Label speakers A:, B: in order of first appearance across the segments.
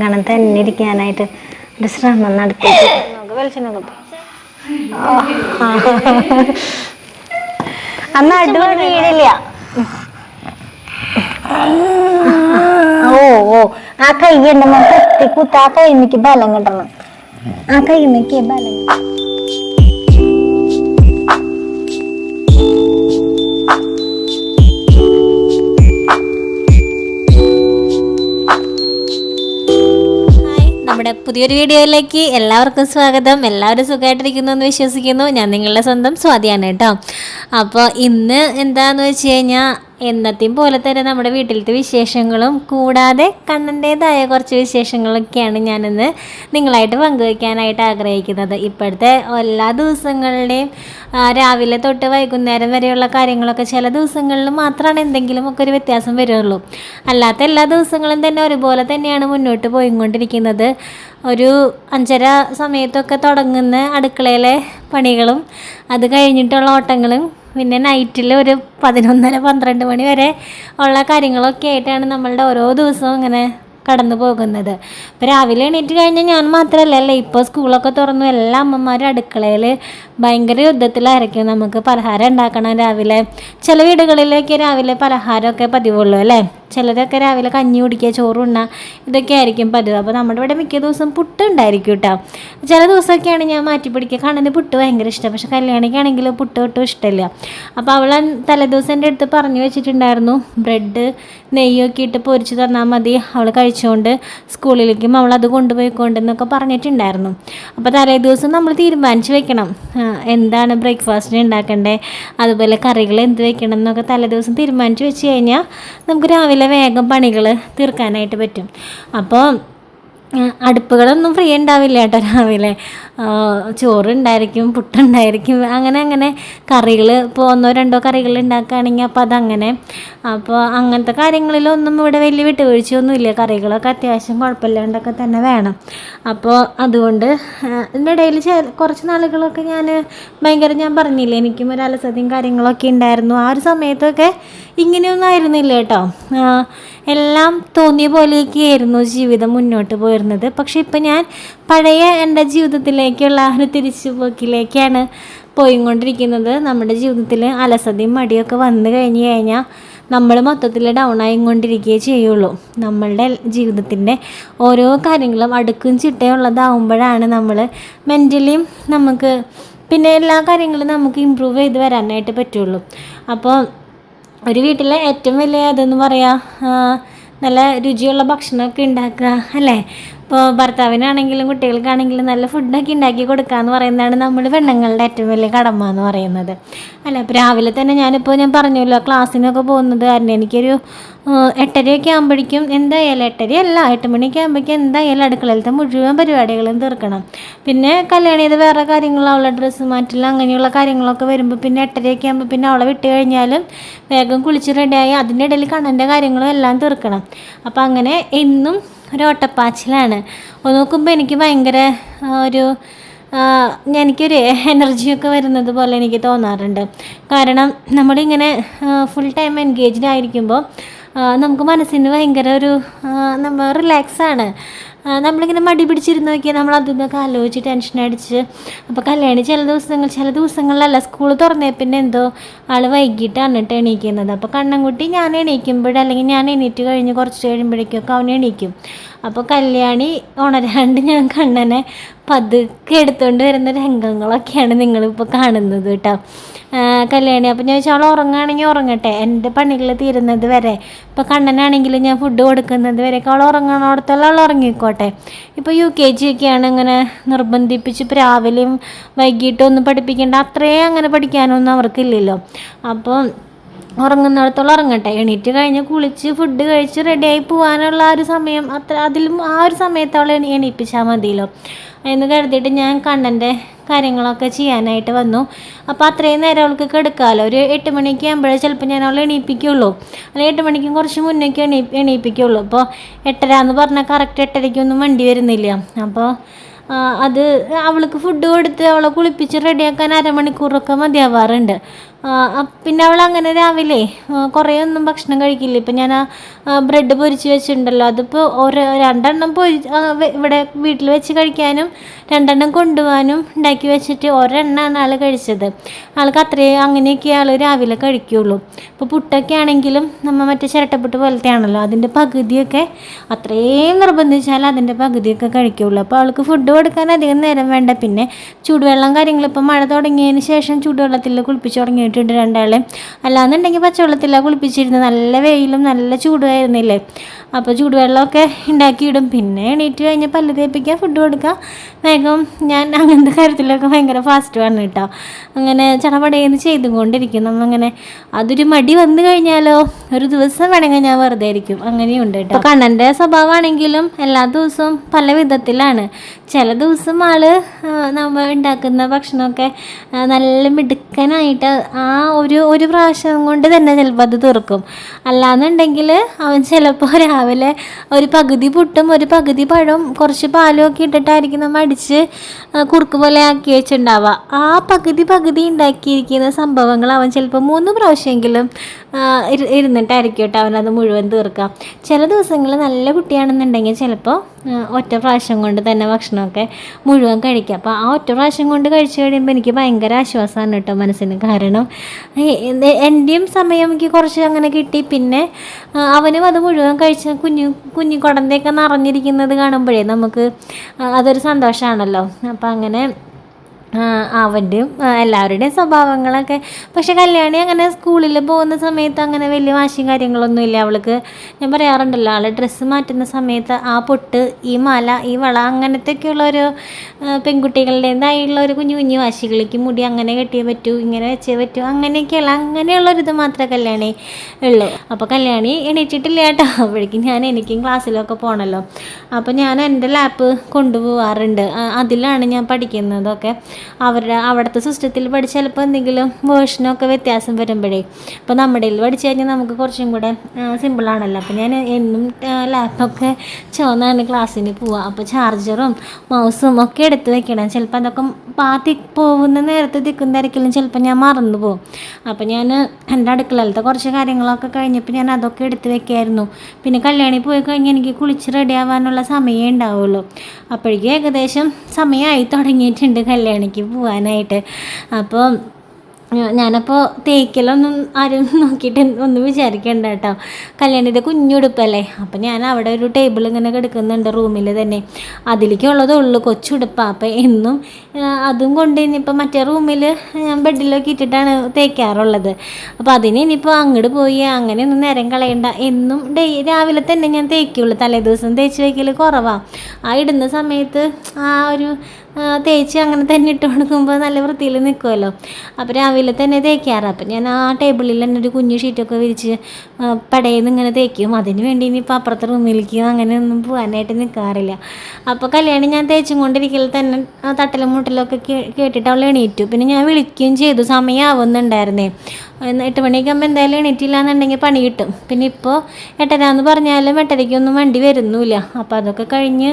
A: കാണാൻ തന്നെ ഇരിക്കാനായിട്ട് ഒരു ശ്രമം നടത്തി. വെളിച്ചെണ്ണ അന്ന് അടിപൊളി വീടില്ല ഓ ഓ. ആ കൈ ഉണ്ടമ്മ കുത്തി കുത്ത കൈമിക്ക് ബലം കിട്ടണം. ആ കൈമിക്ക് ബലം
B: പുതിയൊരു വീഡിയോയിലേക്ക് എല്ലാവർക്കും സ്വാഗതം. എല്ലാവരും സുഖമായിട്ടിരിക്കുന്നു എന്ന് വിശ്വസിക്കുന്നു. ഞാൻ നിങ്ങളുടെ സ്വന്തം സ്വാതിയാണ് കേട്ടോ. അപ്പോൾ ഇന്ന് എന്താന്ന് വെച്ച് കഴിഞ്ഞാൽ എന്നത്തെയും പോലെ തന്നെ നമ്മുടെ വീട്ടിലത്തെ വിശേഷങ്ങളും കൂടാതെ കണ്ണന്റേതായ കുറച്ച് വിശേഷങ്ങളൊക്കെയാണ് ഞാനിന്ന് നിങ്ങളായിട്ട് പങ്കുവയ്ക്കാനായിട്ട് ആഗ്രഹിക്കുന്നത്. ഇപ്പോഴത്തെ എല്ലാ ദിവസങ്ങളുടെയും രാവിലെ തൊട്ട് വൈകുന്നേരം വരെയുള്ള കാര്യങ്ങളൊക്കെ ചില ദിവസങ്ങളിൽ മാത്രമാണ് എന്തെങ്കിലുമൊക്കെ ഒരു വ്യത്യാസം വരുള്ളൂ. അല്ലാത്ത എല്ലാ ദിവസങ്ങളും തന്നെ ഒരുപോലെ തന്നെയാണ് മുന്നോട്ട് പോയിക്കൊണ്ടിരിക്കുന്നത്. ഒരു അഞ്ചര സമയത്തൊക്കെ തുടങ്ങുന്ന അടുക്കളയിലെ പണികളും അത് കഴിഞ്ഞിട്ടുള്ള ഓട്ടങ്ങളും പിന്നെ നൈറ്റിൽ ഒരു പതിനൊന്നര പന്ത്രണ്ട് മണി വരെ ഉള്ള കാര്യങ്ങളൊക്കെ ആയിട്ടാണ് നമ്മളുടെ ഓരോ ദിവസവും ഇങ്ങനെ കടന്നു പോകുന്നത്. ഇപ്പോൾ രാവിലെ എണീറ്റ് കഴിഞ്ഞാൽ ഞാൻ മാത്രമല്ല അല്ലേ? ഇപ്പോൾ സ്കൂളൊക്കെ തുറന്നു എല്ലാ അമ്മമാരും അടുക്കളയിൽ ഭയങ്കര യുദ്ധത്തിലായിരിക്കും. നമുക്ക് പലഹാരം ഉണ്ടാക്കണം രാവിലെ. ചില വീടുകളിലൊക്കെ രാവിലെ പലഹാരമൊക്കെ പതിവുള്ളൂ അല്ലേ? ചിലരൊക്കെ രാവിലെ കഞ്ഞി കുടിക്കുക ചോറ് ഉണ്ണ ഇതൊക്കെ ആയിരിക്കും പതിവ്. അപ്പോൾ നമ്മുടെ ഇവിടെ മിക്ക ദിവസം പുട്ട് ഉണ്ടായിരിക്കും കേട്ടോ. ചില ദിവസമൊക്കെയാണ് ഞാൻ മാറ്റി പിടിക്കുക. കണ്ണന് പുട്ട് ഭയങ്കര ഇഷ്ടം. പക്ഷെ കല്യാണിക്കാണെങ്കിൽ പുട്ട് ഒട്ടും ഇഷ്ടമില്ല. അപ്പോൾ അവൾ തലേദിവസം എന്റെ അടുത്ത് പറഞ്ഞു വെച്ചിട്ടുണ്ടായിരുന്നു ബ്രെഡ് നെയ്യൊക്കെ ഇട്ട് പൊരിച്ച് തന്നാൽ മതി. അവൾ കഴിച്ചുകൊണ്ട് സ്കൂളിലേക്കും അവൾ അത് കൊണ്ടുപോയിക്കൊണ്ടെന്നൊക്കെ പറഞ്ഞിട്ടുണ്ടായിരുന്നു. അപ്പോൾ തലേദിവസം നമ്മൾ തീരുമാനിച്ച് വെക്കണം. എന്താണ് ബ്രേക്ക്ഫാസ്റ്റിന് ഉണ്ടാക്കേണ്ടത്? അതുപോലെ കറികൾ എന്ത് വെക്കണം എന്നൊക്കെ തലേദിവസം തീരുമാനിച്ച് വെച്ച് കഴിഞ്ഞാൽ നമുക്ക് രാവിലെ വേഗം പണികൾ തീർക്കാനായിട്ട് പറ്റും. അപ്പോൾ അടുപ്പുകളൊന്നും ഫ്രീ ഉണ്ടാവില്ല കേട്ടോ രാവിലെ. ചോറുണ്ടായിരിക്കും പുട്ടുണ്ടായിരിക്കും അങ്ങനെ അങ്ങനെ കറികൾ ഇപ്പോൾ ഒന്നോ രണ്ടോ കറികൾ ഉണ്ടാക്കുകയാണെങ്കിൽ അപ്പോൾ അതങ്ങനെ. അപ്പോൾ അങ്ങനത്തെ കാര്യങ്ങളിലൊന്നും ഇവിടെ വലിയ വിട്ടുവീഴ്ചയൊന്നുമില്ല. കറികളൊക്കെ അത്യാവശ്യം കുഴപ്പമില്ലാണ്ടൊക്കെ തന്നെ വേണം. അപ്പോൾ അതുകൊണ്ട് ഇതിന്റെ ഇടയിൽ കുറച്ച് നാളുകളൊക്കെ ഞാൻ ഭയങ്കര ഞാൻ പറഞ്ഞില്ലേ എനിക്കും ഒരു അലസതയും കാര്യങ്ങളൊക്കെ ഉണ്ടായിരുന്നു. ആ ഒരു സമയത്തൊക്കെ ഇങ്ങനെയൊന്നും ആയിരുന്നില്ല കേട്ടോ. എല്ലാം തോന്നിയ പോലെയൊക്കെ ആയിരുന്നു ജീവിതം മുന്നോട്ട് പോയിരുന്നത്. പക്ഷേ ഇപ്പം ഞാൻ പഴയ എന്റെ ജീവിതത്തിലേക്കുള്ള ഒരു തിരിച്ചുപോക്കിലേക്കാണ് പോയിക്കൊണ്ടിരിക്കുന്നത്. നമ്മുടെ ജീവിതത്തിൽ അലസതയും മടിയൊക്കെ വന്നു കഴിഞ്ഞ് കഴിഞ്ഞാൽ നമ്മൾ മൊത്തത്തിൽ ഡൗൺ ആയിക്കൊണ്ടിരിക്കുകയേ ചെയ്യുള്ളൂ. നമ്മളുടെ ജീവിതത്തിന്റെ ഓരോ കാര്യങ്ങളും അടുക്കും ചിട്ടയുള്ളതാവുമ്പോഴാണ് നമ്മൾ മെന്റലിയും നമുക്ക് പിന്നെ എല്ലാ കാര്യങ്ങളും നമുക്ക് ഇമ്പ്രൂവ് ചെയ്ത് വരാനായിട്ട് പറ്റുള്ളൂ. അപ്പോൾ ഒരു വീട്ടിലെ ഏറ്റവും വലിയ അതെന്ന് പറയാ നല്ല രുചിയുള്ള ഭക്ഷണമൊക്കെ ഉണ്ടാക്കുക അല്ലേ? ഇപ്പോൾ ഭർത്താവിനാണെങ്കിലും കുട്ടികൾക്കാണെങ്കിലും നല്ല ഫുഡൊക്കെ ഉണ്ടാക്കി കൊടുക്കുക എന്ന് പറയുന്നതാണ് നമ്മൾ പെണ്ണുങ്ങളുടെ ഏറ്റവും വലിയ കടമ എന്ന് പറയുന്നത്. അല്ല അപ്പോൾ രാവിലെ തന്നെ ഞാനിപ്പോൾ ഞാൻ പറഞ്ഞല്ലോ ക്ലാസ്സിനൊക്കെ പോകുന്നത് കാരണം എനിക്കൊരു എട്ടരയൊക്കെ ആകുമ്പോഴേക്കും എന്തായാലും എട്ടരയല്ല എട്ട് മണിയൊക്കെ ആകുമ്പോഴേക്കും എന്തായാലും അടുക്കളയിലത്തെ മുഴുവൻ പരിപാടികളും തീർക്കണം. പിന്നെ കല്യാണം ചെയ്ത് വേറെ കാര്യങ്ങൾ അവളെ ഡ്രസ്സ് മാറ്റില്ല അങ്ങനെയുള്ള കാര്യങ്ങളൊക്കെ വരുമ്പോൾ പിന്നെ എട്ടരയൊക്കെ ആകുമ്പോൾ പിന്നെ അവളെ വിട്ട് കഴിഞ്ഞാലും വേഗം കുളിച്ച് റെഡിയായി അതിന്റെ ഇടയിൽ കണ്ണന്റെ കാര്യങ്ങളും എല്ലാം തീർക്കണം. അപ്പോൾ അങ്ങനെ എന്നും ഒരു ഒട്ടപ്പാച്ചിലാണ് നോക്കുമ്പോൾ എനിക്ക് ഭയങ്കര ഒരു എനിക്കൊരു എനർജിയൊക്കെ വരുന്നത് പോലെ എനിക്ക് തോന്നാറുണ്ട്. കാരണം നമ്മളിങ്ങനെ ഫുൾ ടൈം എൻഗേജ്ഡ് ആയിരിക്കുമ്പോൾ നമുക്ക് മനസ്സിന് ഭയങ്കര ഒരു നമ്മൾ നമ്മ റിലാക്സാണ് നമ്മളിങ്ങനെ മടി പിടിച്ചിരുന്ന് നോക്കിയാൽ നമ്മൾ അതിൽ നിന്നൊക്കെ ആലോചിച്ച് ടെൻഷൻ അടിച്ച്. അപ്പോൾ കല്യാണി ചില ദിവസങ്ങൾ ചില ദിവസങ്ങളിലല്ല സ്കൂൾ തുറന്നേ പിന്നെ എന്തോ ആൾ വൈകിട്ടാണ് കേട്ടോ എണീക്കുന്നത്. അപ്പോൾ കണ്ണൻകുട്ടി ഞാൻ എണീക്കുമ്പോൾ അല്ലെങ്കിൽ ഞാൻ എണീറ്റ് കഴിഞ്ഞ് കുറച്ച് കഴിയുമ്പോഴേക്കൊക്കെ അവൻ എണീക്കും. അപ്പോൾ കല്യാണി ഉണരാണ്ട് ഞാൻ കണ്ണനെ പതുക്കെ എടുത്തുകൊണ്ട് വരുന്ന രംഗങ്ങളൊക്കെയാണ് നിങ്ങളിപ്പോൾ കാണുന്നത് കേട്ടോ. കല്യാണി. അപ്പോൾ ഞാൻ വെച്ചാൽ അവൾ ഉറങ്ങുകയാണെങ്കിൽ ഉറങ്ങട്ടെ. എന്റെ പണികൾ തീരുന്നത് വരെ. ഇപ്പോൾ കണ്ണനാണെങ്കിലും ഞാൻ ഫുഡ് കൊടുക്കുന്നത് വരെ അവൾ ഉറങ്ങണോടത്തോളം അവൾ ഉറങ്ങിക്കോട്ടെ. ഇപ്പോൾ യു കെ ജി ഒക്കെയാണ് ഇങ്ങനെ നിർബന്ധിപ്പിച്ച് ഇപ്പോൾ രാവിലെയും വൈകിട്ടും ഒന്നും പഠിപ്പിക്കേണ്ട അത്രയും അങ്ങനെ പഠിക്കാനൊന്നും അവർക്കില്ലല്ലോ. അപ്പോൾ ഉറങ്ങുന്നിടത്തോളം ഉറങ്ങട്ടെ. എണീറ്റ് കഴിഞ്ഞ് കുളിച്ച് ഫുഡ് കഴിച്ച് റെഡിയായി പോകാനുള്ള ആ ഒരു സമയം അത്ര അതിലും ആ ഒരു സമയത്ത് അവളെ എണീ- എണീപ്പിച്ചാൽ മതിയല്ലോ. എന്ന് കരുതിയിട്ട് ഞാൻ കണ്ണന്റെ കാര്യങ്ങളൊക്കെ ചെയ്യാനായിട്ട് വന്നു. അപ്പോൾ അത്രയും നേരം അവൾക്ക് കിടക്കാമല്ലോ ഒരു എട്ട് മണിക്ക് ആകുമ്പോഴേ ചിലപ്പോൾ ഞാൻ അവളെ എണീപ്പിക്കുള്ളൂ. അല്ലെങ്കിൽ എട്ട് മണിക്കും കുറച്ച് മുന്നേക്ക് എണീ എണീപ്പിക്കുള്ളൂ. അപ്പോൾ എട്ടര എന്ന് പറഞ്ഞാൽ കറക്റ്റ് എട്ടരയ്ക്കൊന്നും വണ്ടി വരുന്നില്ല. അപ്പോൾ അത് അവൾക്ക് ഫുഡ് കൊടുത്ത് അവളെ കുളിപ്പിച്ച് റെഡിയാക്കാൻ അരമണിക്കൂറൊക്കെ മതിയാവാറുണ്ട്. പിന്നെ അവൾ അങ്ങനെ രാവിലെ കുറേ ഒന്നും ഭക്ഷണം കഴിക്കില്ല. ഇപ്പം ഞാൻ ആ ബ്രെഡ് പൊരിച്ച് വെച്ചിട്ടുണ്ടല്ലോ. അതിപ്പോൾ ഒരു രണ്ടെണ്ണം പൊരി ഇവിടെ വീട്ടിൽ വെച്ച് കഴിക്കാനും രണ്ടെണ്ണം കൊണ്ടുപോകാനും ഉണ്ടാക്കി വെച്ചിട്ട് ഒരെണ്ണമാണ് ആൾ കഴിച്ചത്. ആൾക്ക് അത്രയും അങ്ങനെയൊക്കെ ആൾ രാവിലെ കഴിക്കുകയുള്ളൂ ഇപ്പോൾ പുട്ടൊക്കെ ആണെങ്കിലും നമ്മൾ മറ്റേ ചിരട്ടപ്പുട്ട് പോലത്തെ ആണല്ലോ അതിന്റെ പകുതിയൊക്കെ അത്രയും നിർബന്ധിച്ചാൽ അതിന്റെ പകുതിയൊക്കെ കഴിക്കുകയുള്ളൂ അപ്പോൾ അവൾക്ക് ഫുഡ് കൊടുക്കാൻ അധികം നേരം വേണ്ട. പിന്നെ ചൂടുവെള്ളം കാര്യങ്ങൾ ഇപ്പോൾ മഴ തുടങ്ങിയതിന് ശേഷം ചൂടുവെള്ളത്തിൽ കുളിപ്പിച്ച് തുടങ്ങിയിട്ടുണ്ട് രണ്ടാളെ. അല്ലാന്നുണ്ടെങ്കിൽ പച്ചവെള്ളത്തിലാണ് കുളിപ്പിച്ചിരുന്നത്. നല്ല വെയിലും നല്ല ചൂടുമായിരുന്നില്ലേ? അപ്പോൾ ചൂടുവെള്ളമൊക്കെ ഉണ്ടാക്കിയിടും. പിന്നെ എണീറ്റ് കഴിഞ്ഞാൽ പല്ല് തേപ്പിക്കുക ഫുഡ് കൊടുക്കുക. വേഗം ഞാൻ അങ്ങനത്തെ കാര്യത്തിലൊക്കെ ഭയങ്കര ഫാസ്റ്റ് ആണ് കേട്ടോ. അങ്ങനെ ചടപടയെന്ന് ചെയ്തുകൊണ്ടിരിക്കും നമ്മങ്ങനെ അതൊരു മടി വന്നു കഴിഞ്ഞാലോ ഒരു ദിവസം വേണമെങ്കിൽ ഞാൻ വെറുതെ ആയിരിക്കും അങ്ങനെയുണ്ട് കേട്ടോ. കണ്ണന്റെ സ്വഭാവമാണെങ്കിലും എല്ലാ ദിവസവും പല വിധത്തിലാണ്. ചില ദിവസം ആൾ നമ്മൾ ഉണ്ടാക്കുന്ന ഭക്ഷണമൊക്കെ നല്ല മിടുക്കനായിട്ട് ആ ഒരു ഒരു പ്രാവശ്യം കൊണ്ട് തന്നെ ചിലപ്പോൾ അത് തീർക്കും. അല്ലാന്നുണ്ടെങ്കിൽ അവൻ ചിലപ്പോൾ രാവിലെ ഒരു പകുതി പുട്ടും ഒരു പകുതി പഴവും കുറച്ച് പാലും ഒക്കെ ഇട്ടിട്ടായിരിക്കും നമ്മൾ അടിച്ച് കുറുക്ക് പോലെ ആക്കി വെച്ചിട്ടുണ്ടാവുക ആ പകുതി പകുതി ഉണ്ടാക്കിയിരിക്കുന്ന സംഭവങ്ങൾ അവൻ ചിലപ്പോൾ മൂന്ന് പ്രാവശ്യമെങ്കിലും ഇരുന്നിട്ടായിരിക്കും കേട്ടോ അവനത് മുഴുവൻ തീർക്കാം ചില ദിവസങ്ങൾ നല്ല കുട്ടിയാണെന്നുണ്ടെങ്കിൽ ചിലപ്പോൾ ഒറ്റ പ്രാവശ്യം കൊണ്ട് തന്നെ ഭക്ഷണമൊക്കെ മുഴുവൻ കഴിക്കുക അപ്പോൾ ആ ഒറ്റ പ്രാവശ്യം കൊണ്ട് കഴിച്ചു കഴിയുമ്പോൾ എനിക്ക് ഭയങ്കര ആശ്വാസമാണ് കേട്ടോ മനസ്സിന്. കാരണം എന്റെയും സമയം എനിക്ക് കുറച്ച് അങ്ങനെ കിട്ടി. പിന്നെ അവനും അത് മുഴുവൻ കഴിച്ച കുഞ്ഞു കുഞ്ഞു കുടന്തയൊക്കെ നിറഞ്ഞിരിക്കുന്നത് കാണുമ്പോഴേ നമുക്ക് അതൊരു സന്തോഷമാണല്ലോ അപ്പോൾ അങ്ങനെ അവന്റെയും എല്ലാവരുടെയും സ്വഭാവങ്ങളൊക്കെ. പക്ഷെ കല്യാണി അങ്ങനെ സ്കൂളിൽ പോകുന്ന സമയത്ത് അങ്ങനെ വലിയ വാശിയും കാര്യങ്ങളൊന്നും ഇല്ല. അവൾക്ക് ഞാൻ പറയാറുണ്ടല്ലോ ആൾ ഡ്രസ്സ് മാറ്റുന്ന സമയത്ത് ആ പൊട്ട് ഈ മല ഈ വള അങ്ങനത്തെയൊക്കെയുള്ള ഒരു പെൺകുട്ടികളുടേതായുള്ള ഒരു കുഞ്ഞു കുഞ്ഞു വാശികളിലേക്ക് മുടി അങ്ങനെ കെട്ടിയേ പറ്റൂ ഇങ്ങനെ വെച്ചേ പറ്റൂ അങ്ങനെയൊക്കെയുള്ള അങ്ങനെയുള്ളൊരിത് മാത്രമേ കല്യാണി ഉള്ളൂ. അപ്പോൾ കല്യാണി എണീറ്റിട്ടില്ല കേട്ടോ. അപ്പോഴേക്കും ഞാൻ എനിക്കും ക്ലാസ്സിലൊക്കെ പോകണമല്ലോ അപ്പോൾ ഞാൻ എന്റെ ലാപ്പ് കൊണ്ടുപോകാറുണ്ട് അതിലാണ് ഞാൻ പഠിക്കുന്നതൊക്കെ. അവരുടെ അവിടുത്തെ സിസ്റ്റത്തിൽ പഠിച്ച് ചിലപ്പോൾ എന്തെങ്കിലും വേർഷനൊക്കെ വ്യത്യാസം വരുമ്പോഴേ അപ്പോൾ നമ്മുടെ പഠിച്ചു കഴിഞ്ഞാൽ നമുക്ക് കുറച്ചും കൂടെ സിമ്പിളാണല്ലോ അപ്പോൾ ഞാൻ എന്നും ലാപ്പൊക്കെ ചുവന്നാണ് ക്ലാസ്സിന് പോവുക അപ്പോൾ ചാർജറും മൗസും ഒക്കെ എടുത്ത് വെക്കണം. ചിലപ്പോൾ അതൊക്കെ പാത്തി പോകുന്ന നേരത്തെ തിക്കും തിരക്കിലും ചിലപ്പോൾ ഞാൻ മറന്നു പോകും. അപ്പോൾ ഞാൻ എന്റെ അടുക്കളയിലത്തെ കുറച്ച് കാര്യങ്ങളൊക്കെ കഴിഞ്ഞപ്പോൾ ഞാൻ അതൊക്കെ എടുത്ത് വെക്കായിരുന്നു. പിന്നെ കല്യാണി പോയി കഴിഞ്ഞാൽ എനിക്ക് കുളിച്ച് റെഡി ആവാനുള്ള സമയമേ ഉണ്ടാവുള്ളൂ. അപ്പോഴേക്കും ഏകദേശം സമയമായി തുടങ്ങിയിട്ടുണ്ട് കല്യാണിക്ക് പോകാനായിട്ട് അപ്പോൾ ഞാനപ്പോൾ തേക്കലൊന്നും ആരും നോക്കിയിട്ട് ഒന്നും വിചാരിക്കണ്ട കേട്ടോ. കല്യാണിന്റെ കുഞ്ഞുടുപ്പല്ലേ അപ്പം ഞാൻ അവിടെ ഒരു ടേബിൾ ഇങ്ങനെ കിടക്കുന്നുണ്ട് റൂമിൽ തന്നെ. അതിലേക്കുള്ളതേ ഉള്ളൂ കൊച്ചുടുപ്പാണ് അപ്പം എന്നും അതും കൊണ്ട് ഇനിയിപ്പോൾ മറ്റേ റൂമിൽ ഞാൻ ബെഡിലൊക്കെ ഇട്ടിട്ടാണ് തേക്കാറുള്ളത്. അപ്പോൾ അതിന് ഇനിയിപ്പോൾ അങ്ങോട്ട് പോയി അങ്ങനെയൊന്നും നേരം കളയണ്ട. എന്നും ഡേ രാവിലെ തന്നെ ഞാൻ തേക്കുള്ളൂ. തലേ ദിവസം തേച്ച് വയ്ക്കൽ കുറവാണ് ആ ഇടുന്ന സമയത്ത് ആ ഒരു തേച്ച് അങ്ങനെ തന്നെ ഇട്ട് കൊടുക്കുമ്പോൾ നല്ല വൃത്തിയിൽ നിൽക്കുമല്ലോ അപ്പോൾ രാവിലെ തന്നെ തേക്കാറ്. അപ്പം ഞാൻ ആ ടേബിളിൽ തന്നെ ഒരു കുഞ്ഞു ഷീറ്റൊക്കെ വിരിച്ച് പടയിൽ ഇങ്ങനെ തേക്കും. അതിന് വേണ്ടി ഇനിയിപ്പോൾ അപ്പുറത്തെ റൂമിലേക്ക് അങ്ങനെ ഒന്നും പോകാനായിട്ട് നിൽക്കാറില്ല അപ്പോൾ കല്യാണം ഞാൻ തേച്ചും കൊണ്ടിരിക്കൽ തന്നെ തട്ടലും മുട്ടലൊക്കെ കേട്ടിട്ട് അവൾ എണീറ്റു. പിന്നെ ഞാൻ വിളിക്കുകയും ചെയ്തു. സമയമാവുന്നുണ്ടായിരുന്നേ എട്ട് മണിയൊക്കെ എന്തായാലും എണീറ്റില്ല എന്നുണ്ടെങ്കിൽ പണി കിട്ടും. പിന്നെ ഇപ്പോൾ എട്ടരാന്ന് പറഞ്ഞാലും എട്ടരയ്ക്കൊന്നും വണ്ടി വരുന്നില്ല. അപ്പോൾ അതൊക്കെ കഴിഞ്ഞ്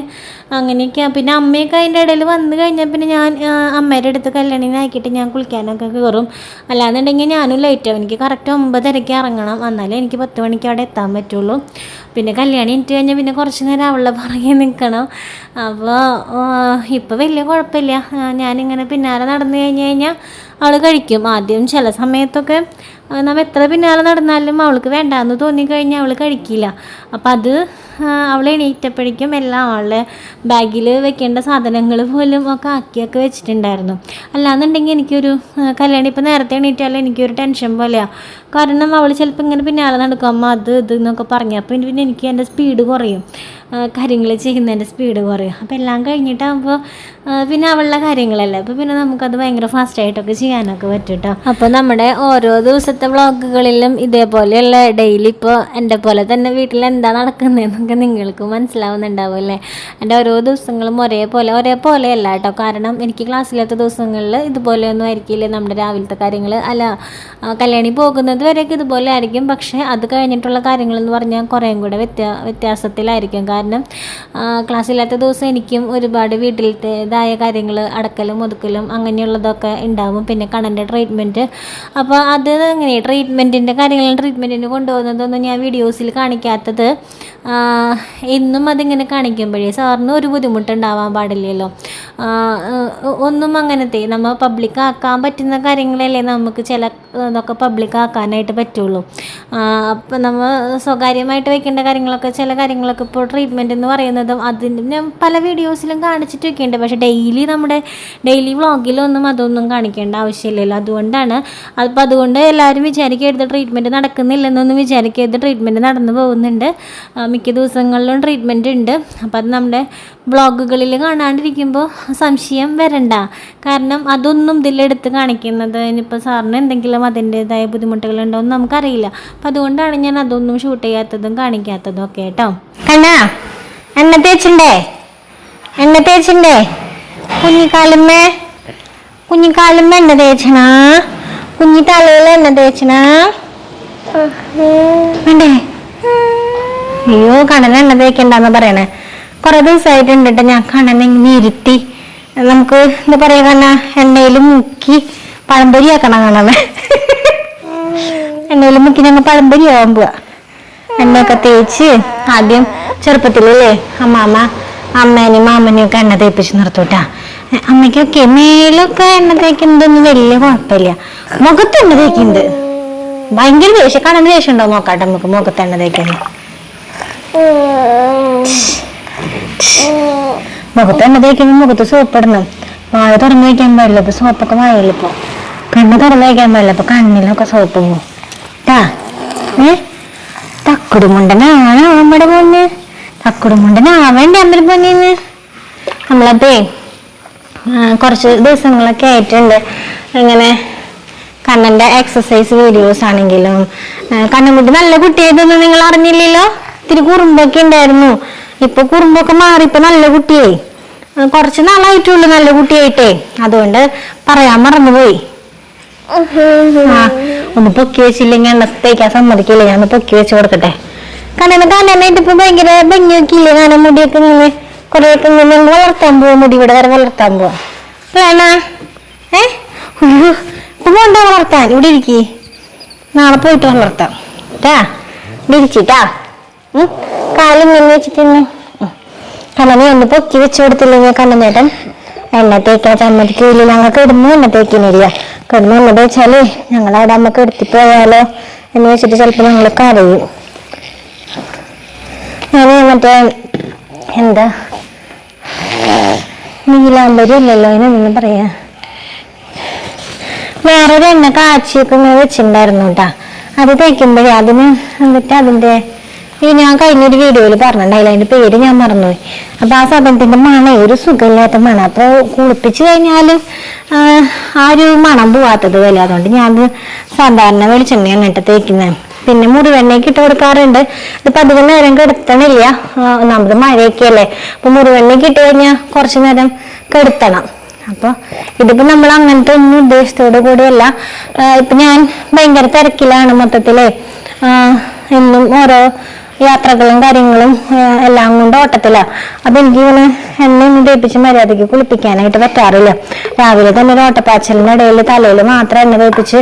B: അങ്ങനെയൊക്കെയാണ് പിന്നെ അമ്മയൊക്കെ അതിന്റെ ഇടയിൽ വന്ന് കഴിഞ്ഞാൽ പിന്നെ ഞാൻ അമ്മയുടെ അടുത്ത് കല്യാണിനെ ആക്കിയിട്ട് ഞാൻ കുളിക്കാനൊക്കെ കയറും അല്ലാന്നുണ്ടെങ്കിൽ ഞാനും ലൈറ്റ് ആവും. എനിക്ക് കറക്റ്റ് ഒമ്പതരയ്ക്ക് ഇറങ്ങണം. എന്നാലേ എനിക്ക് പത്ത് മണിക്ക് അവിടെ എത്താൻ പറ്റുള്ളൂ. പിന്നെ കല്യാണി ഇട്ട് കഴിഞ്ഞാൽ പിന്നെ കുറച്ച് നേരം അവളെ പുറകെ നിൽക്കണം. അപ്പോൾ ഇപ്പോൾ വലിയ കുഴപ്പമില്ല. ഞാനിങ്ങനെ പിന്നാലെ നടന്നു കഴിഞ്ഞ് കഴിഞ്ഞാൽ അവൾ കഴിക്കും. ആദ്യം ചില സമയത്തൊക്കെ നമ്മൾ നമ്മ എത്ര പിന്നാലെ നടന്നാലും അവൾക്ക് വേണ്ടാന്ന് തോന്നിക്കഴിഞ്ഞാൽ അവൾ കഴിക്കില്ല. അപ്പം അത് അവൾ എണീറ്റപ്പോഴേക്കും എല്ലാം അവളുടെ ബാഗിൽ വെക്കേണ്ട സാധനങ്ങൾ പോലും ഒക്കെ ആക്കിയൊക്കെ വെച്ചിട്ടുണ്ടായിരുന്നു. അല്ലാന്നുണ്ടെങ്കിൽ എനിക്കൊരു കല്യാണം ഇപ്പം നേരത്തെ എണീറ്റാലും എനിക്കൊരു ടെൻഷൻ പോലെയാണ് കാരണം അവൾ ചിലപ്പോൾ ഇങ്ങനെ പിന്നാലെ നടക്കും. അമ്മ അത് ഇത് എന്നൊക്കെ പറഞ്ഞു. അപ്പം പിന്നെ എനിക്ക് എന്റെ സ്പീഡ് കുറയും. കാര്യങ്ങൾ ചെയ്യുന്നതിന്റെ സ്പീഡ് കുറയും. അപ്പോൾ എല്ലാം കഴിഞ്ഞിട്ടാകുമ്പോൾ പിന്നെ അവളുടെ കാര്യങ്ങളല്ലേ? അപ്പോൾ പിന്നെ നമുക്കത് ഭയങ്കര ഫാസ്റ്റായിട്ടൊക്കെ ചെയ്യാനൊക്കെ പറ്റും കേട്ടോ അപ്പോൾ നമ്മുടെ ഓരോ ദിവസത്തെ വ്ളോഗുകളിലും ഇതേപോലെയുള്ള ഡെയിലി ഇപ്പോൾ എന്റെ പോലെ തന്നെ വീട്ടിൽ എന്താ നടക്കുന്നതെന്നൊക്കെ നിങ്ങൾക്ക് മനസ്സിലാവുന്നുണ്ടാവും അല്ലേ? എന്റെ ഓരോ ദിവസങ്ങളും ഒരേപോലെ ഒരേപോലെ അല്ല കേട്ടോ കാരണം എനിക്ക് ക്ലാസ്സിലാത്ത ദിവസങ്ങളിൽ ഇതുപോലെയൊന്നും ആയിരിക്കില്ല നമ്മുടെ രാവിലത്തെ കാര്യങ്ങൾ അല്ല കല്യാണി പോകുന്നത് വരെയൊക്കെ ഇതുപോലെ ആയിരിക്കും. പക്ഷേ അത് കഴിഞ്ഞിട്ടുള്ള കാര്യങ്ങളെന്ന് പറഞ്ഞാൽ കുറേയും കൂടെ വ്യത്യാ വ്യത്യാസത്തിലായിരിക്കും. കാരണം ക്ലാസ്സില്ലാത്ത ദിവസം എനിക്കും ഒരുപാട് വീട്ടിലത്തേതായ കാര്യങ്ങൾ അടക്കലും ഒതുക്കലും അങ്ങനെയുള്ളതൊക്കെ ഉണ്ടാവും. പിന്നെ കണ്ണന്റെ ട്രീറ്റ്മെന്റ് അപ്പോൾ അത് അങ്ങനെ ട്രീറ്റ്മെന്റിന്റെ കാര്യങ്ങളും ട്രീറ്റ്മെന്റിന് കൊണ്ടുപോകുന്നതൊന്നും ഞാൻ വീഡിയോസിൽ കാണിക്കാത്തത്. എന്നും അതിങ്ങനെ കാണിക്കുമ്പോഴേ സാറിന് ഒരു ബുദ്ധിമുട്ടുണ്ടാവാൻ പാടില്ലല്ലോ. ഒന്നും അങ്ങനത്തെ നമ്മൾ പബ്ലിക് ആക്കാൻ പറ്റുന്ന കാര്യങ്ങളല്ലേ നമുക്ക് ചില ഇതൊക്കെ പബ്ലിക് ആക്കാനായിട്ട് പറ്റുള്ളൂ. അപ്പം നമ്മൾ സ്വകാര്യമായിട്ട് വെക്കേണ്ട കാര്യങ്ങളൊക്കെ ചില കാര്യങ്ങളൊക്കെ ഇപ്പോൾ ട്രീറ്റ്മെന്റ് എന്ന് പറയുന്നതും അതിന് ഞാൻ പല വീഡിയോസിലും കാണിച്ചിട്ടൊക്കെ ഉണ്ട് പക്ഷേ ഡെയിലി നമ്മുടെ ഡെയിലി വ്ളോഗിലൊന്നും അതൊന്നും കാണിക്കേണ്ട ആവശ്യമില്ലല്ലോ. അതുകൊണ്ടാണ് അപ്പോൾ അതുകൊണ്ട് എല്ലാവരും വിചാരിക്കരുത് ട്രീറ്റ്മെന്റ് നടക്കുന്നില്ലെന്നൊന്നും വിചാരിക്കരുത് ട്രീറ്റ്മെന്റ് നടന്നു പോകുന്നുണ്ട്. മിക്ക ദിവസങ്ങളിലും ട്രീറ്റ്മെന്റ് ഉണ്ട്. അപ്പോൾ അത് നമ്മുടെ ബ്ലോഗുകളിൽ കാണാണ്ടിരിക്കുമ്പോൾ സംശയം വരണ്ട. കാരണം അതൊന്നും ഇതിലെടുത്ത് കാണിക്കുന്നത് ഇനിയിപ്പോൾ സാറിന് എന്തെങ്കിലും അതിന്റേതായ ബുദ്ധിമുട്ടുകളുണ്ടോ എന്ന് നമുക്കറിയില്ല. അപ്പം അതുകൊണ്ടാണ് ഞാൻ അതൊന്നും ഷൂട്ട് ചെയ്യാത്തതും കാണിക്കാത്തതും ഒക്കെ കേട്ടോ.
A: കണ്ണാ? എണ്ണ തേച്ചിണ്ടേ? എണ്ണ തേച്ചിണ്ടേ? കുഞ്ഞിക്കാലുമ്മേ കുഞ്ഞിക്കാലുമ്മ എണ്ണ തേച്ചണ? കുഞ്ഞി തലയിൽ എണ്ണ തേച്ചണ? വേണ്ടേ? അയ്യോ കണ്ണൻ എണ്ണ തേക്കണ്ടെന്ന് പറയണേ. കുറെ ദിവസമായിട്ടുണ്ട് ട്ടോ ഞാൻ കണ്ണനെ ഇങ്ങനെ ഇരുത്തി. നമുക്ക് എന്താ പറയാ എണ്ണയിൽ മുക്കി പഴംപൊരി ആക്കണം കണ്ണനെ എണ്ണയിൽ മുക്കി ഞങ്ങൾ പഴംപൊരി ആവാൻ പോവാ. എണ്ണയൊക്കെ തേച്ച് ആദ്യം ചെറുപ്പത്തിലല്ലേ അമ്മാമ്മ അമ്മേനെയും മാമനെയും ഒക്കെ എണ്ണ തേപ്പിച്ച് നിർത്തൂട്ടാ. അമ്മയ്ക്കൊക്കെ മേലൊക്കെ എണ്ണ തേക്കുന്നതൊന്നും വലിയ കുഴപ്പമില്ല. മുഖത്ത് എണ്ണ തേക്കുന്നുണ്ട്. ഭയങ്കര ദേഷ്യം. കണ്ണന് ദേഷ്യം ഉണ്ടോ? നോക്കാട്ടെ നമുക്ക് മുഖത്ത് എണ്ണ തേക്കുന്നത് മുഖത്ത് എണ്ണ തേക്കുമ്പോൾ മുഖത്ത് സോപ്പ് ഇടണം. വായ തുറന്നു വയ്ക്കാൻ പാടില്ല. ഇപ്പൊ സോപ്പൊക്കെ വായല്ല ഇപ്പൊ കണ്ണ് തുറന്നു വയ്ക്കാൻ പാടില്ല. ഇപ്പൊ കണ്ണിലൊക്കെ സോപ്പ് ട്ടാ. ഏ? തക്കുടുമുണ്ടനാണോ നമ്മുടെ പൊന്ന്. തക്കുടുമുണ്ടനാവേണ്ടേ അമ്മ പൊന്നിന്ന്. നമ്മളപ്പേ കുറച്ച് ദിവസങ്ങളൊക്കെ ആയിട്ടുണ്ട്. ഇങ്ങനെ കണ്ണന്റെ എക്സസൈസ് വീഡിയോസ് ആണെങ്കിലും കണ്ണൻകുട്ടി നല്ല കുട്ടിയായിട്ടൊന്നും നിങ്ങൾ അറിഞ്ഞില്ലല്ലോ? ഇത്തിരി കുറുമ്പൊക്കെ ഉണ്ടായിരുന്നു. ഇപ്പൊ കുറുമ്പൊക്കെ മാറി ഇപ്പൊ നല്ല കുട്ടിയായി. കുറച്ച് നാളായിട്ടുള്ളൂ നല്ല കുട്ടിയായിട്ടേ. അതുകൊണ്ട് പറയാൻ മറന്നുപോയി. ഒന്ന് പൊക്കി വെച്ചില്ലെങ്കിൽ എണ്ണ തേക്കാൻ സമ്മതിക്കില്ല. ഞാൻ ഒന്ന് പൊക്കി വെച്ച് കൊടുക്കട്ടെ. കാരണം കണ്ണനായിട്ട് ഇപ്പൊ ഭയങ്കര ഭംഗി നോക്കിയില്ലേ കാണാൻ മുടിയൊക്കെ ഇങ്ങനെ കുറെ ഒക്കെ ഇങ്ങനെ വളർത്താൻ പോവാ. മുടി ഇവിടെ വരെ വളർത്താൻ പോവാ. വേണ? ഏ? ഇപ്പൊ പോണ്ട വളർത്താൻ. ഇവിടെ ഇരിക്കി. നാളെ പോയിട്ട് വളർത്താം. ട്ടാ? ഇരിച്ചിട്ടാ കാലും നിന്ന് വെച്ചിട്ട് കണ്ണനെ ഒന്ന് പൊക്കി വെച്ചു കൊടുത്തില്ലെങ്കിൽ കണ്ണനേട്ടൻ എണ്ണ തേക്കാൻ സമ്മതിക്കില്ല ഞങ്ങൾ കിടന്നു എണ്ണ തേക്കുന്നില്ല കിടന്നു എണ്ണ തേച്ചാൽ ഞങ്ങൾ അവിടെ അമ്മയ്ക്ക് എടുത്തി പോയാലോ എന്ന് വെച്ചിട്ട് ചിലപ്പോൾ ഞങ്ങൾ കരയും. ഞാൻ മറ്റേ എന്താ? നീലാമ്പരി അല്ലല്ലോ അതിനൊന്നും പറയാ? വേറൊരു എണ്ണ കാച്ചിയൊക്കെ ഇങ്ങനെ വെച്ചിട്ടുണ്ടായിരുന്നു കേട്ടാ. അത് തേക്കുമ്പോഴേ അതിന് എന്നിട്ട് അതിന്റെ ഈ ഞാൻ കഴിഞ്ഞൊരു വീഡിയോയിൽ പറഞ്ഞിട്ടുണ്ടായില്ല. അതിന്റെ പേര് ഞാൻ മറന്നുപോയി. അപ്പൊ ആ സാധനത്തിന്റെ മണം ഒരു സുഖമില്ലാത്ത മണം. അപ്പൊ കുളിപ്പിച്ചു കഴിഞ്ഞാൽ ആ, ഒരു മണം പോവാത്തത് പോലെ. അതുകൊണ്ട് ഞാൻ അത് സാധാരണ വെളിച്ചെണ്ണയാണ് ഇട്ട് തേക്കുന്നത് പിന്നെ മുറിവെണ്ണയ്ക്ക് ഇട്ട് കൊടുക്കാറുണ്ട്. ഇതിപ്പോ അധികം നേരം കെടുത്തണില്ല. നമ്മൾ ഒന്നാമത് മഴയൊക്കെ അല്ലേ? അപ്പൊ മുറിവെണ്ണയ്ക്ക് ഇട്ട് കഴിഞ്ഞാൽ കുറച്ചു നേരം കെടുത്തണം. അപ്പൊ ഇതിപ്പോ നമ്മൾ അങ്ങനത്തെ ഒന്നും ഉദ്ദേശത്തോടു കൂടിയല്ല. ഇപ്പൊ ഞാൻ ഭയങ്കര തിരക്കിലാണ് മൊത്തത്തിൽ. എന്നും ഓരോ യാത്രകളും കാര്യങ്ങളും എല്ലാം കൊണ്ട് ഓട്ടത്തില്ല അപ്പൊ എനിക്ക് ഇങ്ങനെ എന്നെ എണ്ണയൊന്നും തേപ്പിച്ച് മര്യാദയ്ക്ക് കുളിപ്പിക്കാനായിട്ട് പറ്റാറില്ല. രാവിലെ തന്നെ ഒരു ഓട്ടപ്പാച്ചലിന്റെ ഇടയിൽ തലയിൽ മാത്രം എണ്ണ തേപ്പിച്ച്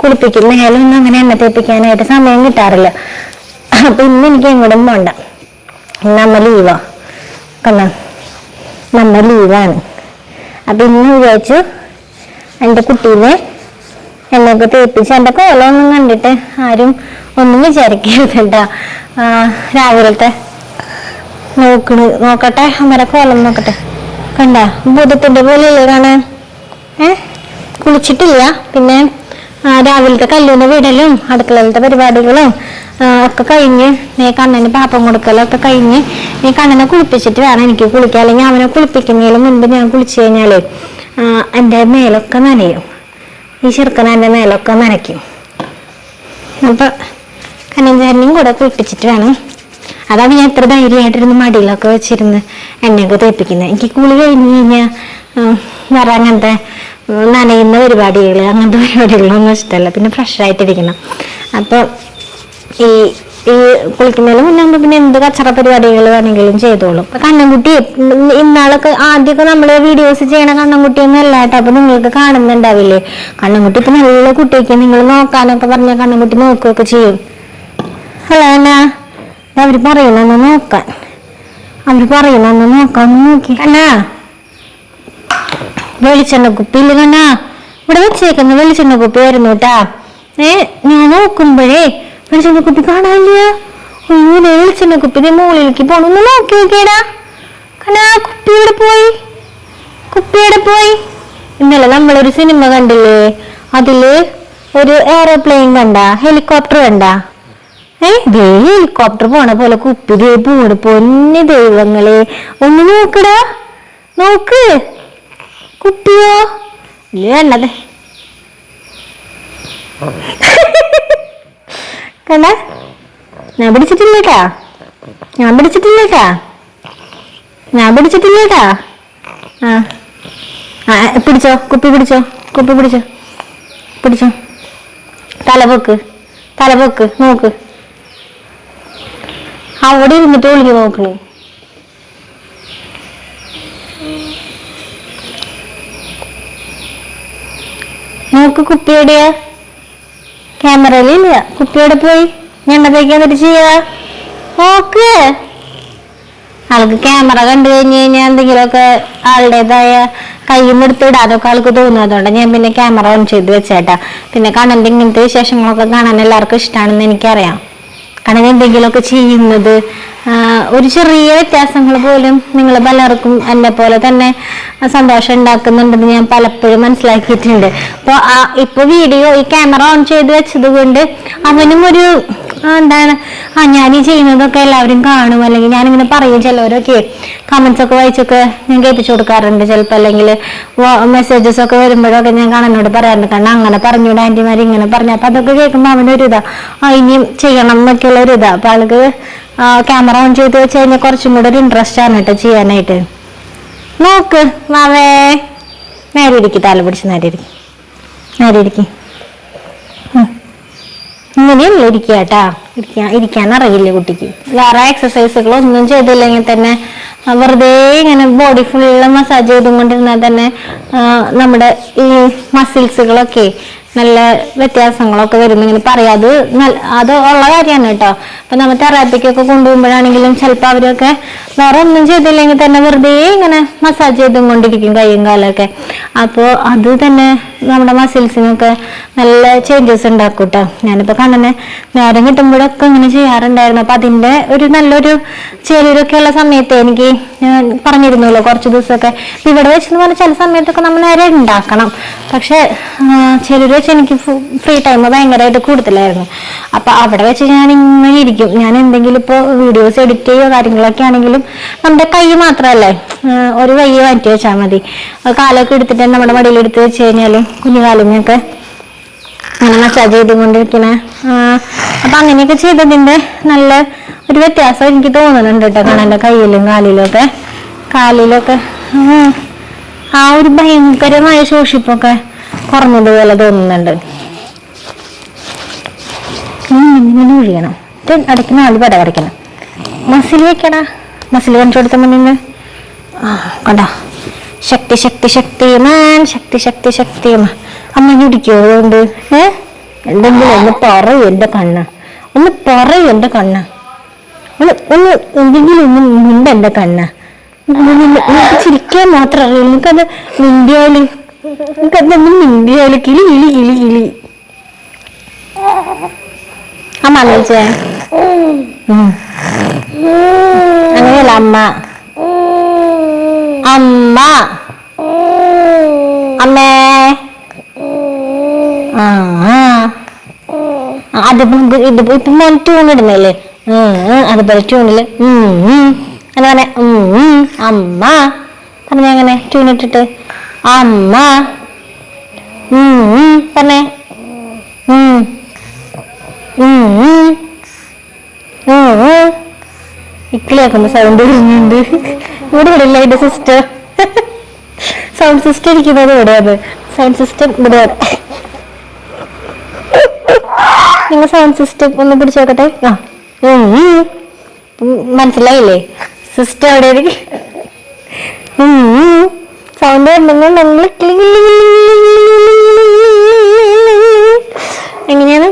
A: കുളിപ്പിക്കും. മേലൊന്നും അങ്ങനെ എണ്ണ തേപ്പിക്കാനായിട്ട് സമയം കിട്ടാറില്ല. അപ്പൊ ഇന്ന് എനിക്ക് എങ്ങോട്ടും പോണ്ട. ഇന്ന് അമ്മ ലീവാ കണ്ണ നമ്മ ലീവാണ് അപ്പൊ ഇന്ന് വിചാരിച്ചു എന്റെ കുട്ടീനെ എന്നൊക്കെ തേപ്പിച്ച് എന്റെ കോലമൊന്നും കണ്ടിട്ട് ആരും ഒന്നും വിചാരിക്കരുത് രാവിലത്തെ നോക്കണ് നോക്കട്ടെ അമ്മരെ കോലം നോക്കട്ടെ. കണ്ട ഭൂതത്തിന്റെ പോലെയല്ലേ കാണാൻ? ഏ? കുളിച്ചിട്ടില്ല പിന്നെ രാവിലത്തെ കല്ലൂന്ന് വിടലും അടുക്കളയിലത്തെ പരിപാടികളും ഒക്കെ കഴിഞ്ഞ് നീ കണ്ണന് പാപ്പം കൊടുക്കലൊക്കെ കഴിഞ്ഞ് നീ കണ്ണനെ കുളിപ്പിച്ചിട്ട് വേണം എനിക്ക് കുളിക്കുക അല്ലെങ്കിൽ അവനെ കുളിപ്പിക്കുന്നതിന് മുൻപ് ഞാൻ കുളിച്ചു കഴിഞ്ഞാലേ എന്റെ മേലൊക്കെ നനയും. ഈ ചെറുക്കൻ എന്റെ മേലൊക്കെ നനയ്ക്കും. അപ്പം കനഞ്ചാരനെയും കൂടെ കുളിപ്പിച്ചിട്ട് വേണം. അതാണ് ഞാൻ ഇത്ര ധൈര്യമായിട്ടിരുന്ന് മടിയിലൊക്കെ വെച്ചിരുന്ന് എന്നെയൊക്കെ തേപ്പിക്കുന്നത്. എനിക്ക് കുളി കഴിഞ്ഞ് കഴിഞ്ഞാൽ വേറെ അങ്ങനത്തെ നനയുന്ന പരിപാടികൾ അങ്ങനത്തെ പരിപാടികളൊന്നും ഇഷ്ടമല്ല. പിന്നെ ഫ്രഷ് ആയിട്ടിരിക്കണം. അപ്പോൾ ഈ ഈ കുളിക്കുന്നതിന് മുന്നേ നമ്മൾ പിന്നെ എന്ത് കച്ചറ പരിപാടികൾ വേണമെങ്കിലും ചെയ്തോളും. അപ്പൊ കണ്ണൻകുട്ടി ഇന്ന് ഇന്നാളൊക്കെ ആദ്യമൊക്കെ നമ്മൾ വീഡിയോസ് ചെയ്യണ കണ്ണൻകുട്ടി ഒന്നും അല്ലാട്ടോ അപ്പൊ നിങ്ങൾക്ക് കാണുന്നുണ്ടാവില്ലേ? കണ്ണൻകുട്ടി ഇപ്പൊ നല്ല കുട്ടിയൊക്കെ. നിങ്ങൾ നോക്കാനൊക്കെ പറഞ്ഞ കണ്ണൻകുട്ടി നോക്കുകയൊക്കെ ചെയ്യും. ഹലോ എന്നാ അവർ പറയുന്നൊന്ന് നോക്കാൻ. അവർ പറയുന്നൊന്ന് നോക്കാൻ നോക്കി. കണ്ണാ വെളിച്ചെണ്ണ കുപ്പിയില്ല കണ്ണാ. ഇവിടെ വെച്ചേക്കുന്ന വെളിച്ചെണ്ണ കുപ്പി വരുന്നു കേട്ടാ. ഏ ഞാൻ നോക്കുമ്പോഴേ വെളിച്ചെണ്ണ കുപ്പി കാണാനില്ല അയ്യോ ദേ വെളിച്ചെണ്ണ കുപ്പി മുകളിലേക്ക് പോണൊന്ന് നോക്കി നോക്കിയടാ. കണ്ണാ കുപ്പി ഇവിടെ പോയി? കുപ്പി ഇവിടെ പോയി? ഇന്നലെ നമ്മളൊരു സിനിമ കണ്ടില്ലേ? അതിൽ ഒരു എയറോപ്ലെയിൻ കണ്ട ഹെലികോപ്റ്റർ കണ്ട? ഏ ദേ ഹെലികോപ്റ്റർ പോണ പോലെ കുപ്പി ദേ പൂട് പൊന്നി ദൈവങ്ങളെ. ഒന്ന് നോക്കടാ. നോക്ക്. കുപ്പിയോ? ഇല്ല വേണ്ടത് കണ്ട? ഞാൻ പിടിച്ചിട്ടില്ലേട്ടാ. ഞാൻ പിടിച്ചിട്ടില്ലേട്ടാ. ഞാൻ പിടിച്ചിട്ടില്ലേട്ടാ. ആ. ആ പിടിച്ചോ. കുപ്പി പിടിച്ചോ. കുപ്പി പിടിച്ചോ. പിടിച്ചോ. തലപൊക്ക് തലപൊക്ക് നോക്ക്. അവിടെ ഇരുന്നിട്ട് ഒളിഞ്ഞു നോക്കണേ നോക്ക് കുപ്പിയുടെയാ ക്യാമറയിലില്ല. കുപ്പിയോടെ പോയി. ഞാൻ തേക്കാൻ എന്നിട്ട് ചെയ്യാ? ഓക്കേ. ആൾക്ക് ക്യാമറ കണ്ടു കഴിഞ്ഞ് കഴിഞ്ഞാൽ എന്തെങ്കിലുമൊക്കെ ആളുടേതായ കയ്യിൽ നിന്ന് എടുത്ത് ഇടാനൊക്കെ ആൾക്ക് തോന്നുന്നതുകൊണ്ട് ഞാൻ പിന്നെ ക്യാമറ ഓൺ ചെയ്ത് വെച്ചേട്ടാ. പിന്നെ കണ്ണന്റെ ഇങ്ങനത്തെ വിശേഷങ്ങളൊക്കെ കാണാൻ എല്ലാവർക്കും ഇഷ്ടമാണെന്ന് എനിക്കറിയാം. കണ്ണൻ എന്തെങ്കിലുമൊക്കെ ചെയ്യുന്നത് ഒരു ചെറിയ വ്യത്യാസങ്ങൾ പോലും നിങ്ങൾ പലർക്കും എന്നെ പോലെ തന്നെ സന്തോഷം ഉണ്ടാക്കുന്നുണ്ടെന്ന് ഞാൻ പലപ്പോഴും മനസ്സിലാക്കിയിട്ടുണ്ട്. അപ്പോൾ ഇപ്പൊ വീഡിയോ ഈ ക്യാമറ ഓൺ ചെയ്ത് വെച്ചത് കൊണ്ട് അവനും ഒരു എന്താണ് ആ ഞാൻ ഈ ചെയ്യുന്നതൊക്കെ എല്ലാവരും കാണും. അല്ലെങ്കിൽ ഞാനിങ്ങനെ പറയും ചിലവരൊക്കെ. കമന്റ്സ് ഒക്കെ വായിച്ചൊക്കെ ഞാൻ കേൾപ്പിച്ചു കൊടുക്കാറുണ്ട് ചിലപ്പോൾ അല്ലെങ്കിൽ മെസ്സേജസ് ഒക്കെ വരുമ്പോഴൊക്കെ ഞാൻ കാണാനോട് പറയാറുണ്ട് കാരണം അങ്ങനെ പറഞ്ഞൂടെ ആന്റിമാർ ഇങ്ങനെ പറഞ്ഞു. അപ്പൊ അതൊക്കെ കേൾക്കുമ്പോൾ അവനൊരു ഇതാ ആ ഇനിയും ചെയ്യണം എന്നൊക്കെയുള്ള ഒരു ഇതാ അപ്പൊ ആൾക്ക് ക്യാമറ ഓൺ ചെയ്ത് വെച്ച് കഴിഞ്ഞാൽ കുറച്ചും കൂടെ ഒരു ഇൻട്രസ്റ്റ് ആണ് കേട്ടോ ചെയ്യാനായിട്ട്. നോക്ക് മാവേ നേരെ ഇരിക്കും തല പിടിച്ച് നേരെ ഇരിക്കും നേരെ ഇരിക്കും ഇങ്ങനെയല്ല ഇരിക്കുക കേട്ടാ ഇരിക്കാൻ ഇരിക്കാൻ അറിയില്ല കുട്ടിക്ക്. വേറെ എക്സസൈസുകളോ ഒന്നും ചെയ്തില്ലെങ്കിൽ തന്നെ വെറുതെ ഇങ്ങനെ ബോഡി ഫുള്ള് മസാജ് ചെയ്തുകൊണ്ടിരുന്നാൽ തന്നെ നമ്മുടെ ഈ മസിൽസുകളൊക്കെ നല്ല വ്യത്യാസങ്ങളൊക്കെ വരുന്നിങ്ങനെ പറയാം. അത് അത് ഉള്ള കാര്യമാണ് കേട്ടോ. അപ്പൊ നമ്മൾ തെറാപ്പിക്കൊക്കെ കൊണ്ടുപോകുമ്പോഴാണെങ്കിലും ചിലപ്പോൾ അവരൊക്കെ വേറെ ഒന്നും ചെയ്തില്ലെങ്കിൽ തന്നെ വെറുതെ ഇങ്ങനെ മസാജ് ചെയ്തും കൊണ്ടിരിക്കും കൈയും കാലൊക്കെ. അപ്പോൾ അത് തന്നെ നമ്മുടെ മസിൽസിനൊക്കെ നല്ല ചേഞ്ചസ് ഉണ്ടാക്കും കേട്ടോ ഞാനിപ്പോൾ കണ്ണനെ നേരം കിട്ടുമ്പോഴൊക്കെ ഇങ്ങനെ ചെയ്യാറുണ്ടായിരുന്നു. അപ്പം അതിന്റെ ഒരു നല്ലൊരു ചേലൂരൊക്കെ ഉള്ള സമയത്ത് എനിക്ക് പറഞ്ഞിരുന്നല്ലോ കുറച്ച് ദിവസമൊക്കെ. ഇവിടെ വെച്ചെന്ന് പറഞ്ഞാൽ ചില സമയത്തൊക്കെ നമ്മൾ നേരെ ഉണ്ടാക്കണം. പക്ഷേ ചിലർ വെച്ച് എനിക്ക് ഫ്രീ ടൈം ഭയങ്കരമായിട്ട് കൂടുതലായിരുന്നു. അപ്പൊ അവിടെ വെച്ച് ഞാൻ ഇങ്ങനെ ഇരിക്കും. ഞാൻ എന്തെങ്കിലും ഇപ്പോൾ വീഡിയോസ് എഡിറ്റ് ചെയ്യുകയോ കാര്യങ്ങളൊക്കെ ആണെങ്കിലും നമ്മുടെ കൈ മാത്രമല്ലേ? ഒരു കൈ മാറ്റി വെച്ചാൽ മതി. കാലൊക്കെ എടുത്തിട്ട് നമ്മുടെ മടിയിൽ എടുത്ത് വെച്ച് കഴിഞ്ഞാൽ കുഞ്ഞു കാലിനൊക്കെ അങ്ങനെ മസാജ് ചെയ്തുകൊണ്ടിരിക്കണേ അപ്പൊ അങ്ങനെയൊക്കെ ചെയ്തതിന്റെ നല്ല ഒരു വ്യത്യാസം എനിക്ക് തോന്നുന്നുണ്ട് കേട്ടോ കണ്ണന്റെ കയ്യിലും കാലിലൊക്കെ. കാലിലൊക്കെ ആ ഒരു ഭയങ്കരമായ ശോഷിപ്പൊക്കെ കുറഞ്ഞതുപോലെ തോന്നുന്നുണ്ട്. ഇങ്ങനെ ഒഴിയണം ഇടയ്ക്ക് നാല് പട വരയ്ക്കണം. മസിൽ വെക്കടാ. മസിൽ കാണിച്ചു കൊടുത്ത മുന്നിന്ന് ആ കണ്ടാ? ശക്തി ശക്തി ശക്തിമാൻ ശക്തി ശക്തി ശക്തി അമ്മ ഇടിക്കോ അതുകൊണ്ട് ഏ? എന്തെങ്കിലും ഒന്ന് പറയൂ എന്റെ കണ്ണ്. ഒന്ന് പറയൂ എന്റെ കണ്ണ്. ഒന്ന് ഒന്ന് എന്തെങ്കിലും ഒന്ന് മിണ്ട എന്റെ കണ്ണ്. ചിരിക്കാൻ മാത്രം അറിയില്ല നിനക്കത് മിണ്ടിയാൽ നിനക്കതൊന്നും മിണ്ടിയാൽ കിളി കിളി കിളി കിളി. അങ്ങനെയല്ല അമ്മ. അമ്മ. അമ്മേ. ആ. അതിപ്പോ ഇത് ഇതിപ്പോ ഇപ്പൊ മോൻ ട്യൂണിടുന്നല്ലേ അതുപോലെ ട്യൂണിൽ അങ്ങനെ അമ്മ. പറഞ്ഞ അങ്ങനെ ട്യൂൺ ഇട്ടിട്ട് അമ്മ. പറഞ്ഞേ. ഇക്കിളിയാക്കുന്ന സൗണ്ട് വരുന്നുണ്ട്. ഇവിടെ ഇവിടെയില്ല എന്റെ സിസ്റ്റർ സൗണ്ട് സിസ്റ്റം ഇരിക്കുന്നത് ഇവിടെയാണ് സൗണ്ട് സിസ്റ്റം ഇവിടെയാണ് നിങ്ങൾ സൗണ്ട് സിസ്റ്റം ഒന്ന് പിടിച്ചു നോക്കട്ടെ? ആ. മനസ്സിലായില്ലേ? സിസ്റ്റർ അവിടെ സൗണ്ട് എങ്ങനെയാണ്?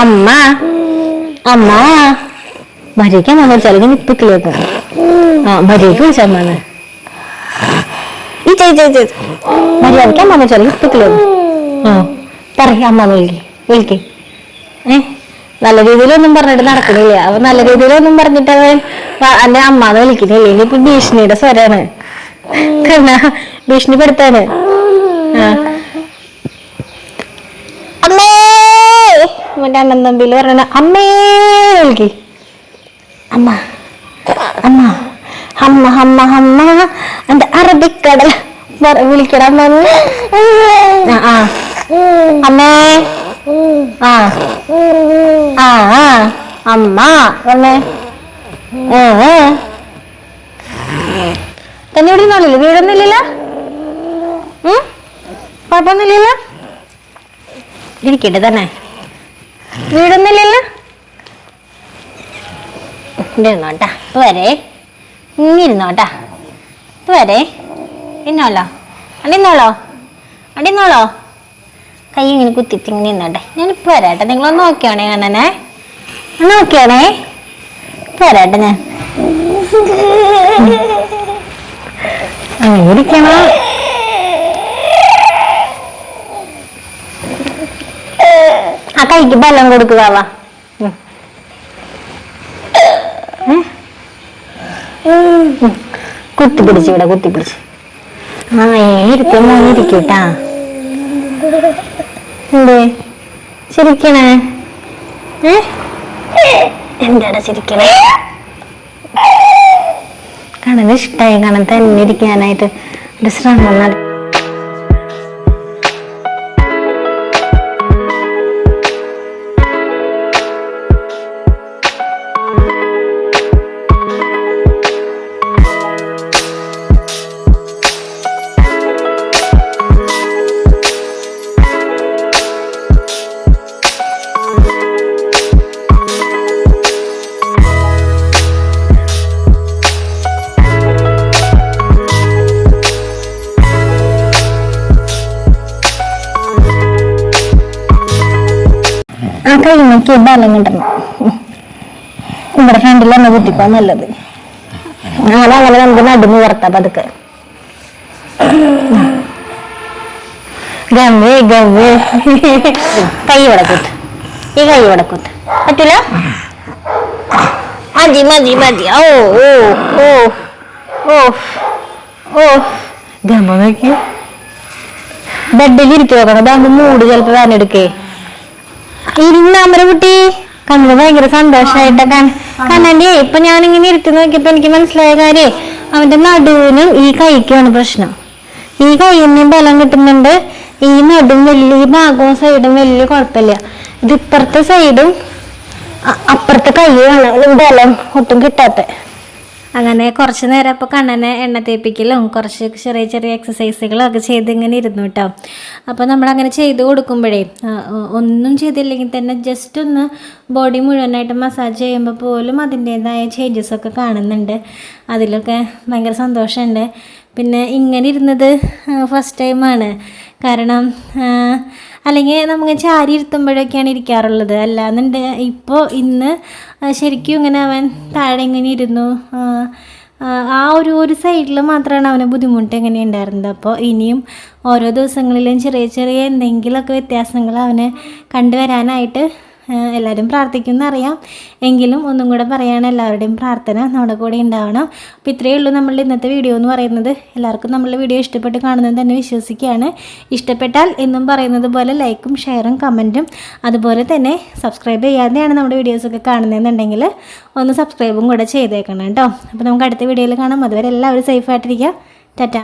A: അമ്മ. അമ്മ. വിളിച്ചാൽ ഞാൻ ഇപ്പൊ കേൾക്കും ആ മര്യാദയ്ക്ക് വിളിച്ചാൽ അമ്മ മര്യാദയ്ക്ക് അമ്മ. വിളിച്ചാൽ ഇപ്പൊ കേൾക്കും ആ പറയ അമ്മ വിളിക്കേ വിളിക്കേ. ഏ നല്ല രീതിയിലൊന്നും പറഞ്ഞിട്ട് നടക്കണില്ല അപ്പൊ നല്ല രീതിയിലൊന്നും പറഞ്ഞിട്ട് അവൻ എന്റെ അമ്മ അമ്മാന്ന് വിളിക്കുന്നില്ല. ഇനിയിപ്പൊ ഭീഷണിയുടെ സ്വരാണ്. ഭീഷണിപ്പെടുത്താണ് അമ്മേ! മറ്റേ അണ്ണൻ തമ്പിയിൽ പറഞ്ഞ അമ്മേ! വിളിക്ക് അമ്മ അമ്മ അമ്മ അമ്മ അമ്മ എന്റെ അറബിക്കടൽ അമ്മ ആ അമ്മേ. ആ. ആ അമ്മ ഏ ഏ. തന്നെ ഇവിടെ നിന്നോളില്ലേ വീടൊന്നുമില്ലല്ലോ? കുഴപ്പമൊന്നുമില്ലല്ലോ? ഇരിക്കട്ടെ തന്നെ. വീടൊന്നുമില്ലല്ലോ? ഇവിടെ ഇരുന്നോട്ടാ വരെ. ഇങ്ങിരുന്നോട്ടാ വരെ. ഇന്നോളോ അണ്ടിന്നോളോ അണ്ടിന്നോളോ കൈ ഇങ്ങനെ കുത്തിയിട്ട് ഇങ്ങനെ നിന്നോട്ടെ ഞാനിപ്പോൾ വരാട്ടെ. നിങ്ങളൊന്ന് നോക്കിയാണേ കണ്ണനെ. നോക്കിയാണേ. ഇപ്പൊ വരാട്ടെ ഞാൻ. ഇരിക്കണോ ആ കൈക്ക് ബലം കൊടുക്കുക. കുത്തി പിടിച്ച് ഇവിടെ കുത്തി പിടിച്ച്. ആ ഇരിക്കും മോനെ ഇരിക്കൂട്ടാ എന്തേ ശരിക്കണേ എന്താടാ ചിരിക്കണേ? കണത് ഇഷ്ടമായി കാണാൻ തന്നെ ഇരിക്കാനായിട്ട്. ഒരു ശ്രമം നട ബലം കിട്ടണം ഇവിടെ ഫ്രണ്ടിൽ തന്നെ കുത്തിപ്പോ നല്ലത്. അങ്ങനെ അങ്ങനെ നമുക്ക് നടുന്ന് പുറത്താ പതുക്കെ. ഗവേ ഗവേ കൈ ഇവിടെ കുത്ത്. ഈ കൈ ഇവിടെ കുത്ത്. പറ്റില്ല മതി മതി മതി. ഓ ഓ ഓ ഓ ഓ. ഗമ നോക്കി ബെഡിൽ മൂട് ചിലപ്പോ വേനെടുക്കേ. ഇരുന്നാമര കുട്ടി കണ്ണു ഭയങ്കര സന്തോഷമായിട്ട് കണ്ണന്റെ ഇപ്പൊ ഞാനിങ്ങനെ ഇരുത്തി നോക്കിയപ്പോ എനിക്ക് മനസ്സിലായ കാര്യം അവന്റെ നടുവിനും ഈ കൈക്കുമാണ് പ്രശ്നം. ഈ കൈയിന് ബലം കിട്ടുന്നുണ്ട്. ഈ നടും വലിയ ഈ ഭാഗവും സൈഡും വലിയ കുഴപ്പമില്ല. ഇത് ഇപ്പുറത്തെ സൈഡും അപ്പുറത്തെ കൈയാണ് ബലം ഒട്ടും കിട്ടാത്ത.
B: അങ്ങനെ കുറച്ച് നേരം അപ്പോൾ കണ്ണനെ എണ്ണ തേപ്പിക്കലും കുറച്ച് ചെറിയ ചെറിയ എക്സസൈസുകളും ഒക്കെ ചെയ്ത് ഇങ്ങനെ ഇരുന്നു കേട്ടോ അപ്പോൾ നമ്മളങ്ങനെ ചെയ്ത് കൊടുക്കുമ്പോഴേ ഒന്നും ചെയ്തില്ലെങ്കിൽ തന്നെ ജസ്റ്റ് ഒന്ന് ബോഡി മുഴുവനായിട്ട് മസാജ് ചെയ്യുമ്പോൾ പോലും അതിന്റേതായ ചേഞ്ചസ് ഒക്കെ കാണുന്നുണ്ട്. അതിലൊക്കെ ഭയങ്കര സന്തോഷമുണ്ട്. പിന്നെ ഇങ്ങനെ ഇരുന്നത് ഫസ്റ്റ് ടൈമാണ് കാരണം അല്ലെങ്കിൽ നമുക്ക് ചാരി ഇരുത്തുമ്പോഴൊക്കെയാണ് ഇരിക്കാറുള്ളത്. അല്ലാന്നുണ്ട് ഇപ്പോൾ ഇന്ന് ശരിക്കും ഇങ്ങനെ അവൻ താഴെ ഇങ്ങനെ ഇരുന്നു. ആ, ഒരു ഒരു സൈഡിൽ മാത്രമാണ് അവന് ബുദ്ധിമുട്ട് എങ്ങനെ ഉണ്ടായിരുന്നത്. അപ്പോൾ ഇനിയും ഓരോ ദിവസങ്ങളിലും ചെറിയ ചെറിയ എന്തെങ്കിലുമൊക്കെ വ്യത്യാസങ്ങൾ അവന് കണ്ടുവരാനായിട്ട് എല്ലാവരും പ്രാർത്ഥിക്കുന്ന അറിയാം. എങ്കിലും ഒന്നും കൂടെ പറയാണ് എല്ലാവരുടെയും പ്രാർത്ഥന നമ്മുടെ കൂടെ ഉണ്ടാവണം. അപ്പോൾ ഇത്രയേ ഉള്ളൂ നമ്മളുടെ ഇന്നത്തെ വീഡിയോ എന്ന് പറയുന്നത്. എല്ലാവർക്കും നമ്മളുടെ വീഡിയോ ഇഷ്ടപ്പെട്ട് കാണുന്നത് തന്നെ വിശ്വസിക്കുകയാണ്. ഇഷ്ടപ്പെട്ടാൽ എന്നും പറയുന്നത് പോലെ ലൈക്കും ഷെയറും കമന്റും അതുപോലെ തന്നെ സബ്സ്ക്രൈബ് ചെയ്യാതെയാണ് നമ്മുടെ വീഡിയോസൊക്കെ കാണുന്നതെന്നുണ്ടെങ്കിൽ ഒന്ന് സബ്സ്ക്രൈബും കൂടെ ചെയ്തേക്കണം കേട്ടോ. അപ്പോൾ നമുക്ക് അടുത്ത വീഡിയോയിൽ കാണാം. അതുവരെ എല്ലാവരും സേഫായിട്ടിരിക്കുക ടാറ്റ.